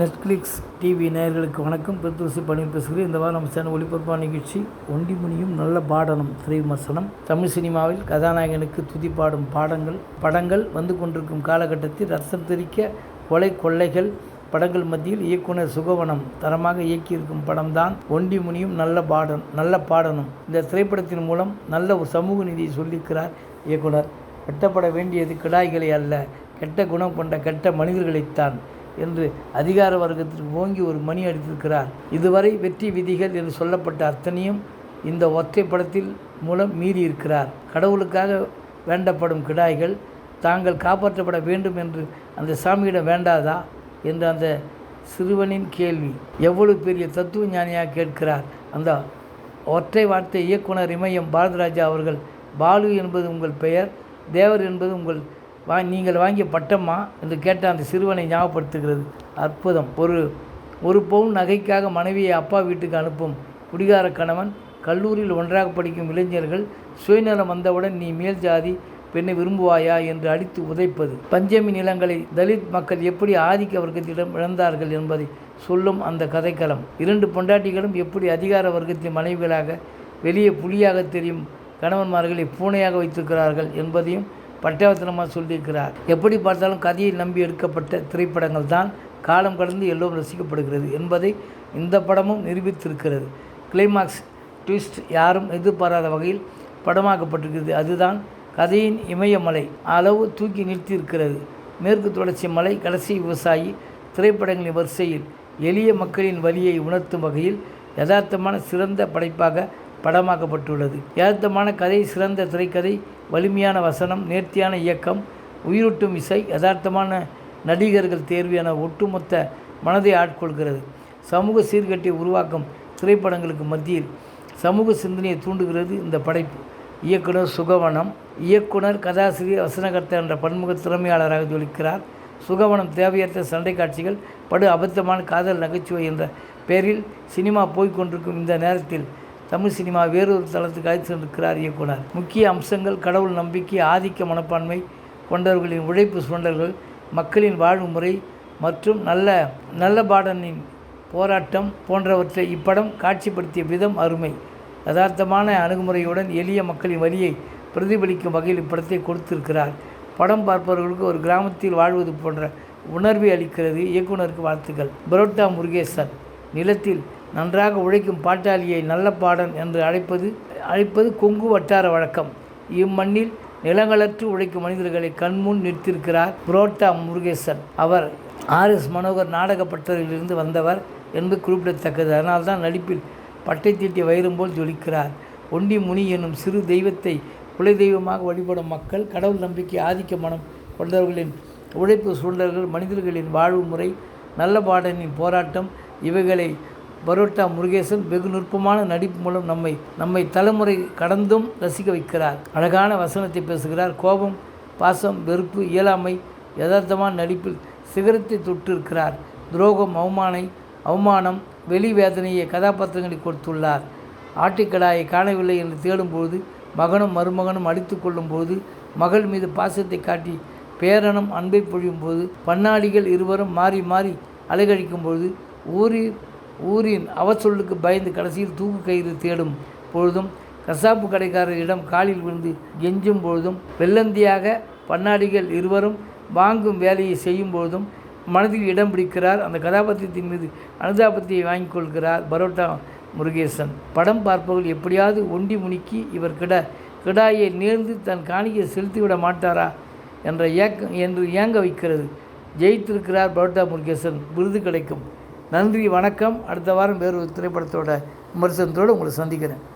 Netflix TV நேயர்களுக்கு வணக்கம். பெருத்துளசி பணி பேசுகிறேன். இந்த வாரம் நம்ம சேனல் ஒளிபரப்பான நிகழ்ச்சி ஒண்டிமணியும் நல்ல பாடனம் திரைவிமர்சனம். தமிழ் சினிமாவில் கதாநாயகனுக்கு துதி பாடும் பாடங்கள் படங்கள் வந்து கொண்டிருக்கும் காலகட்டத்தில் ரசம் தெரிக்க கொலை கொள்ளைகள் படங்கள் மத்தியில் இயக்குனர் சுகவனம் தரமாக இயக்கியிருக்கும் படம்தான் ஒண்டி முனியும் நல்ல பாடன் நல்ல பாடனும் இந்த திரைப்படத்தின் மூலம் நல்ல ஒரு சமூக நீதியை சொல்லியிருக்கிறார் இயக்குனர். வெட்டப்பட வேண்டியது கிடாய்களை அல்ல கெட்ட குணம் கொண்ட கெட்ட மனிதர்களைத்தான். என்று அதிகார வர்க்கத்திற்கு ஓங்கி ஒரு மணி அடித்திருக்கிறார். இதுவரை வெற்றி விதிகள் என்று சொல்லப்பட்ட அத்தனையும் இந்த ஒற்றை படத்தில் மூலம் மீறி இருக்கிறார். கடவுளுக்காக வேண்டப்படும் கிடாய்கள் தாங்கள் காப்பாற்றப்பட வேண்டும் என்று அந்த சாமியிடம் வேண்டாதா? என்று அந்த சிறுவனின் கேள்வி. எவ்வளவு பெரிய தத்துவ ஞானியாக கேட்கிறார். அந்த ஒற்றை வார்த்தை இயக்குனர் இமயம் பாரதராஜா அவர்கள் பாலு என்பது உங்கள் பெயர் தேவர் என்பது உங்கள் வா நீங்கள் வாங்கிய பட்டம்மா என்று கேட்ட அந்த சிறுவனை ஞாபகப்படுத்துகிறது. அற்புதம். ஒரு ஒரு பவுன் நகைக்காக மனைவியை அப்பா வீட்டுக்கு அனுப்பும். குடிகார கணவன் கல்லூரியில் ஒன்றாக படிக்கும் இளைஞர்கள் சுயநலம் வந்தவுடன் நீ மேல் ஜாதி பெண்ணை விரும்புவாயா என்று அடித்து உதைப்பது. பஞ்சமி நிலங்களை தலித் மக்கள் எப்படி ஆதிக்க வர்க்கத்திடம் இழந்தார்கள் என்பதை சொல்லும் அந்த கதைக்களம். இரண்டு பொண்டாட்டிகளும் எப்படி அதிகார வர்க்கத்தின் மனைவிகளாக வெளியே புலியாக தெரியும் கணவன்மார்களை பூனையாக வைத்திருக்கிறார்கள் என்பதையும் பட்டவத்தனமாக சொல்லியிருக்கிறார். எப்படி பார்த்தாலும் கதையை நம்பி எடுக்கப்பட்ட திரைப்படங்கள் தான் காலம் கடந்து எல்லோரும் ரசிக்கப்படுகிறது என்பதை இந்த படமும் நிரூபித்திருக்கிறது. கிளைமாக்ஸ் ட்விஸ்ட் யாரும் எதிர்பாராத வகையில் படமாக்கப்பட்டிருக்கிறது. அதுதான் கதையின் இமயமலை அளவு தூக்கி நிறுத்தியிருக்கிறது. மேற்கு தொடர்ச்சி மலை கடைசி விவசாயி திரைப்படங்களின் வரிசையில் எளிய மக்களின் வழியை உணர்த்தும் வகையில் யதார்த்தமான சிறந்த படைப்பாக படமாக்கப்பட்டுள்ளது. யதார்த்தமான கதை சிறந்த திரைக்கதை வலிமையான வசனம் நேர்த்தியான இயக்கம் உயிரூட்டும் இசை யதார்த்தமான நடிகர்கள் தேர்வு என ஒட்டுமொத்த மனதை ஆட்கொள்கிறது. சமூக சீர்கட்டை உருவாக்கும் திரைப்படங்களுக்கு மத்தியில் சமூக சிந்தனையை தூண்டுகிறது இந்த படைப்பு. இயக்குனர் சுகவனம் இயக்குனர் கதாசிரியர் வசனகர்த்தா என்ற பன்முக திறமையாளராக ஜொலிக்கிறார். சுகவனம் தேவையற்ற சண்டை காட்சிகள் படு அபத்தமான காதல் நகைச்சுவை என்ற பெயரில் சினிமா போய்கொண்டிருக்கும் இந்த நேரத்தில் தமிழ் சினிமா வேறொரு தளத்துக்கு அழைத்து சென்றிருக்கிறார் இயக்குனர். முக்கிய அம்சங்கள் கடவுள் நம்பிக்கை ஆதிக்க மனப்பான்மை கொண்டவர்களின் உழைப்பு சுரண்டல்கள் மக்களின் வாழ்வு முறை மற்றும் நல்ல நல்ல பாடனின் போராட்டம் போன்றவற்றை இப்படம் காட்சிப்படுத்திய விதம் அருமை. யதார்த்தமான அணுகுமுறையுடன் எளிய மக்களின் வழியை பிரதிபலிக்கும் வகையில் இப்படத்தை கொடுத்திருக்கிறார். படம் பார்ப்பவர்களுக்கு ஒரு கிராமத்தில் வாழ்வது போன்ற உணர்வை அளிக்கிறது இயக்குனருக்கு வாழ்த்துக்கள். பரோட்டா முருகேசன். நிலத்தில் நன்றாக உழைக்கும் பாட்டாளியை நல்ல பாடன் என்று அழைப்பது அழைப்பது கொங்கு வட்டார வழக்கம். இம்மண்ணில் நிலங்களற்று உழைக்கும் மனிதர்களை கண்முன் நிறுத்தியிருக்கிறார் புரோட்டா முருகேசன். அவர் ஆர் எஸ் மனோகர் நாடகப்பட்டதிலிருந்து வந்தவர் என்பது குறிப்பிடத்தக்கது. அதனால்தான் நடிப்பில் பட்டை தீட்டிய வைரம் போல் ஜொலிக்கிறார். ஒண்டி முனி என்னும் சிறு தெய்வத்தை குலை தெய்வமாக வழிபடும் மக்கள் கடவுள் நம்பிக்கை ஆதிக்க மனம் கொண்டவர்களின் உழைப்பு சூழல்கள் மனிதர்களின் வாழ்வு முறை நல்ல பாடனின் போராட்டம் இவைகளை பரோட்டா முருகேசன் வெகு நுட்பமான நடிப்பு மூலம் நம்மை நம்மை தலைமுறை கடந்தும் ரசிக்க வைக்கிறார். அழகான வசனத்தை பேசுகிறார். கோபம் பாசம் வெறுப்பு இயலாமை யதார்த்தமான நடிப்பில் சிகரத்தை தொட்டு இருக்கிறார் துரோகம் அவமானை அவமானம் வெளி வேதனையை கதாபாத்திரங்களை கொடுத்துள்ளார். ஆட்டுக்கடாயை காணவில்லை என்று தேடும்போது மகனும் மருமகனும் அடித்து கொள்ளும்போது மகள் மீது பாசத்தை காட்டி பேரனும் அன்பை பொழியும் போது பன்னாடிகள் இருவரும் மாறி மாறி அலைகழிக்கும் பொழுது ஊரில் ஊரின் அவச்சொல்லுக்கு பயந்து கடைசியில் தூக்கு கயிறு தேடும் பொழுதும் கசாப்பு கடைக்காரரிடம் காலில் விழுந்து கெஞ்சும் பொழுதும் வெள்ளந்தியாக பண்ணாடிகள் இருவரும் வாங்கும் வேலையை செய்யும் பொழுதும் மனதில் இடம் பிடிக்கிறார். அந்த கதாபாத்திரத்தின் மீது அனுதாபத்தை வாங்கிக் கொள்கிறார் பரோட்டா முருகேசன். படம் பார்ப்பவர்கள் எப்படியாவது ஒண்டி முனிக்கி இவர் கிட கிடாயை நேர்ந்து தன் காணிக்கை செலுத்திவிட மாட்டாரா என்ற ஏக்க என்று ஏங்க வைக்கிறது. ஜெயித்திருக்கிறார் பரோட்டா முருகேசன். விருது கிடைக்கும். நன்றி வணக்கம். அடுத்த வாரம் வேறு ஒரு திரைப்படத்தோட விமர்சனத்தோடு உங்களை சந்திக்கிறேன்.